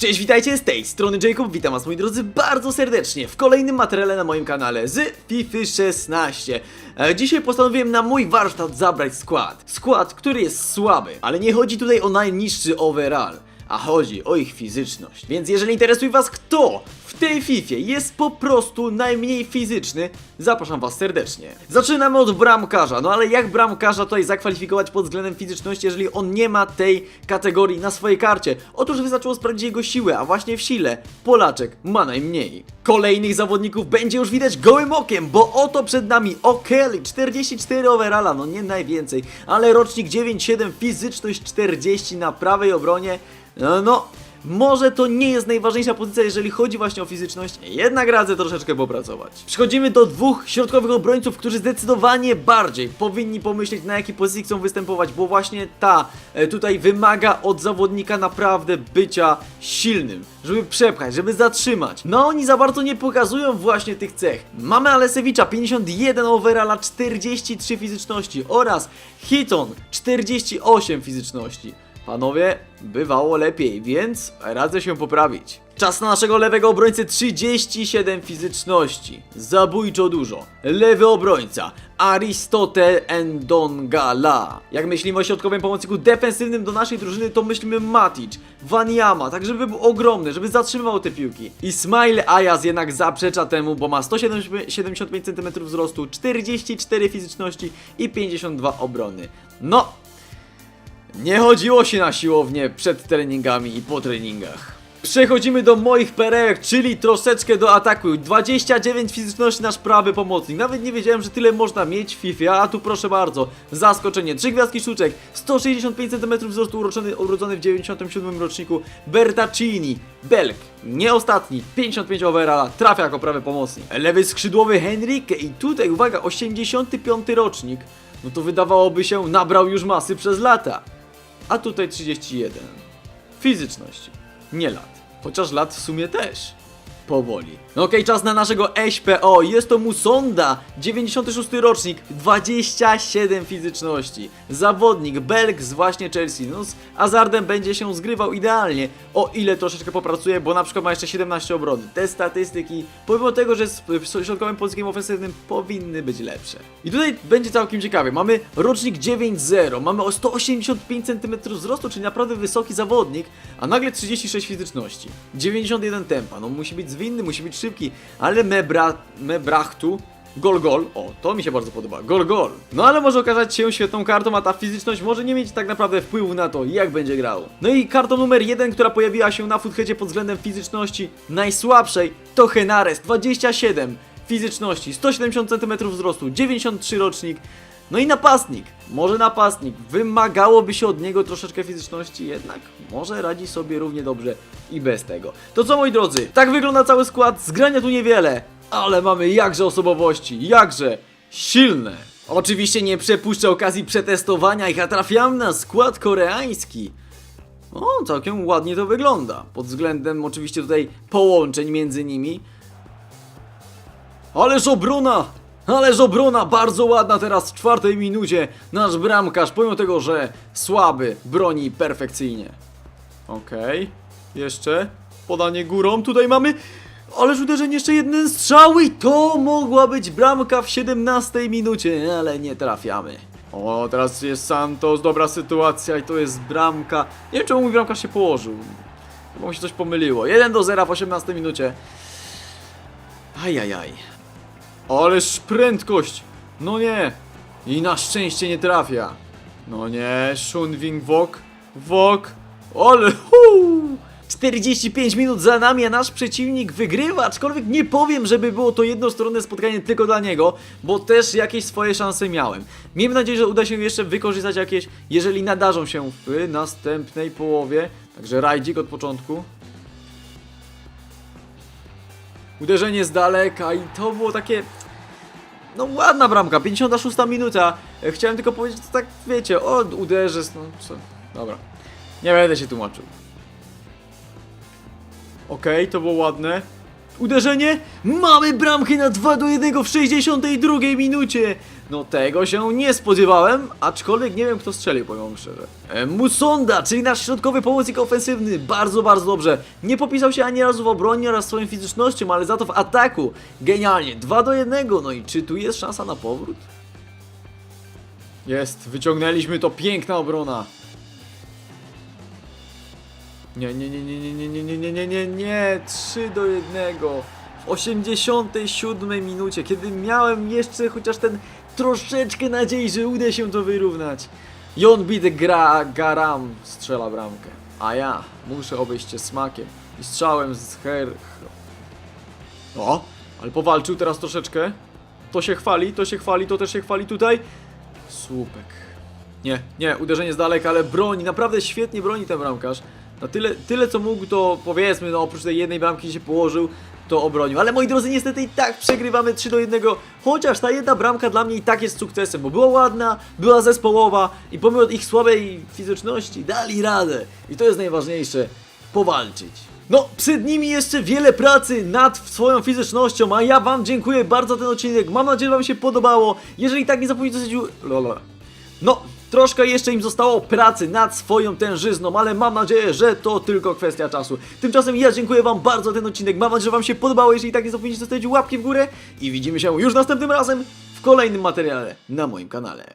Cześć, witajcie z tej strony Jacob, witam was moi drodzy bardzo serdecznie w kolejnym materiale na moim kanale z FIFA 16 e, Dzisiaj postanowiłem na mój warsztat zabrać skład. Skład, który jest słaby, ale nie chodzi tutaj o najniższy overall a chodzi o ich fizyczność. Więc jeżeli interesuje Was kto w tej FIFA jest po prostu najmniej fizyczny, zapraszam Was serdecznie. Zaczynamy od bramkarza, no ale jak bramkarza tutaj zakwalifikować pod względem fizyczności, jeżeli on nie ma tej kategorii na swojej karcie? Otóż wystarczyło sprawdzić jego siłę, a właśnie w sile Polaczek ma najmniej. Kolejnych zawodników będzie już widać gołym okiem, bo oto przed nami O'Kelly, 44 overalla, no nie najwięcej, ale rocznik 9-7, fizyczność 40 na prawej obronie, no, no, może to nie jest najważniejsza pozycja, jeżeli chodzi właśnie o fizyczność, jednak radzę troszeczkę popracować. Przechodzimy do dwóch środkowych obrońców, którzy zdecydowanie bardziej powinni pomyśleć na jakiej pozycji chcą występować, bo właśnie ta e, tutaj wymaga od zawodnika naprawdę bycia silnym, żeby przepchać, żeby zatrzymać. No oni za bardzo nie pokazują właśnie tych cech. Mamy Alesewicza, 51 overalla, 43 fizyczności oraz Hiton, 48 fizyczności. Panowie, bywało lepiej, więc radzę się poprawić. Czas na naszego lewego obrońcę 37 fizyczności. Zabójczo dużo. Lewy obrońca Aristote Endongala. Jak myślimy o środkowym pomocniku defensywnym do naszej drużyny, to myślimy Matic, Wanyama, tak żeby był ogromny, żeby zatrzymywał te piłki. Ismail Ayaz jednak zaprzecza temu, bo ma 175 cm wzrostu, 44 fizyczności i 52 obrony. No, nie chodziło się na siłownię przed treningami i po treningach. Przechodzimy do moich perełek, czyli troszeczkę do ataku. 29 fizyczności nasz prawy pomocnik. Nawet nie wiedziałem, że tyle można mieć w FIFA, a tu proszę bardzo. Zaskoczenie. Trzy gwiazdki sztuczek, 165 cm wzrostu uroczony, urodzony w 97 roczniku. Bertaccini, Belk, nie ostatni, 55 overalla, trafia jako prawy pomocnik. Lewy skrzydłowy Henrique i tutaj uwaga, 85 rocznik. No to wydawałoby się nabrał już masy przez lata a tutaj 31. Fizyczność, nie lat. Chociaż lat w sumie też. Powoli. No okej, czas na naszego SPO. Jest to Musonda, 96 rocznik, 27 fizyczności. Zawodnik, Belg z właśnie Chelsea. No z Azardem będzie się zgrywał idealnie, o ile troszeczkę popracuje, bo na przykład ma jeszcze 17 obrony. Te statystyki, pomimo tego, że z środkowym polskim ofensywnym powinny być lepsze. I tutaj będzie całkiem ciekawie. Mamy rocznik 9-0, mamy o 185 cm wzrostu, czyli naprawdę wysoki zawodnik, a nagle 36 fizyczności. 91 tempa, no musi być zwinny, musi być szybki, ale Mebra, Mebrachtu Gol gol, o to mi się bardzo podoba, gol gol. No ale może okazać się świetną kartą, a ta fizyczność może nie mieć tak naprawdę wpływu na to, jak będzie grał. No i kartą numer jeden, która pojawiła się na footheadzie pod względem fizyczności najsłabszej, to Henares, 27 fizyczności, 170 cm wzrostu, 93 rocznik. No i napastnik, może napastnik, wymagałoby się od niego troszeczkę fizyczności, jednak może radzi sobie równie dobrze i bez tego. To co moi drodzy, tak wygląda cały skład, zgrania tu niewiele, ale mamy jakże osobowości, jakże silne. Oczywiście nie przepuszczę okazji przetestowania ich, a trafiam na skład koreański. O, całkiem ładnie to wygląda, pod względem oczywiście tutaj połączeń między nimi. Ależ obrona! Ależ obrona bardzo ładna teraz w czwartej minucie. Nasz bramkarz, pomimo tego, że słaby, broni perfekcyjnie. Okej, jeszcze podanie górą. Tutaj mamy. Ależ uderzenie jeszcze jeden strzał i to mogła być bramka w 17 minucie, ale nie trafiamy. O, teraz jest Santos, dobra sytuacja i to jest bramka. Nie wiem czemu mój bramkarz się położył. Chyba mu się coś pomyliło. 1 do 0 w 18 minucie. Ajajaj. Ależ prędkość! No nie! I na szczęście nie trafia. No nie, Shunwing Wok. Wok. Ale huu! 45 minut za nami, a nasz przeciwnik wygrywa, aczkolwiek nie powiem, żeby było to jednostronne spotkanie tylko dla niego, bo też jakieś swoje szanse miałem. Miejmy nadzieję, że uda się jeszcze wykorzystać jakieś, jeżeli nadarzą się w następnej połowie. Także rajdzik od początku. Uderzenie z daleka i to było takie... No ładna bramka, 56 minuta. E, Chciałem tylko powiedzieć, tak wiecie, o uderzę, no co, dobra. Nie będę się tłumaczył. Okej, to było ładne. Uderzenie. Mamy bramkę na 2 do 1 w 62 minucie. No tego się nie spodziewałem, aczkolwiek nie wiem kto strzelił, powiem szczerze. E, Musonda, czyli nasz środkowy pomocnik ofensywny, bardzo, bardzo dobrze. Nie popisał się ani razu w obronie oraz swoją fizycznością, ale za to w ataku. Genialnie, 2 do 1, no i czy tu jest szansa na powrót? Jest, wyciągnęliśmy to, piękna obrona. Nie, nie, nie, nie, nie, nie, nie, nie, nie, nie, nie, nie, 3 do 1 w 87 minucie, kiedy miałem jeszcze chociaż ten troszeczkę nadziei, że uda się to wyrównać. Jon Bid gra, Garam strzela bramkę, a ja muszę obejść się smakiem i strzałem z her... O, ale powalczył teraz troszeczkę. To się chwali, to się chwali, to też się chwali tutaj. Słupek. Nie, nie, uderzenie z daleka, ale broni, naprawdę świetnie broni ten bramkarz. Na tyle, tyle co mógł, to powiedzmy, no oprócz tej jednej bramki się położył, to obronił. Ale moi drodzy, niestety i tak przegrywamy 3 do 1, chociaż ta jedna bramka dla mnie i tak jest sukcesem, bo była ładna, była zespołowa i pomimo ich słabej fizyczności dali radę. I to jest najważniejsze, powalczyć. No, przed nimi jeszcze wiele pracy nad swoją fizycznością, a ja wam dziękuję bardzo za ten odcinek. Mam nadzieję, że wam się podobało. Jeżeli tak, nie zapomnijcie zostawić... Lola. No, troszkę jeszcze im zostało pracy nad swoją tężyzną, ale mam nadzieję, że to tylko kwestia czasu. Tymczasem ja dziękuję wam bardzo za ten odcinek. Mam nadzieję, że wam się podobało. Jeżeli tak, nie zapomnijcie zostawić łapki w górę i widzimy się już następnym razem w kolejnym materiale na moim kanale.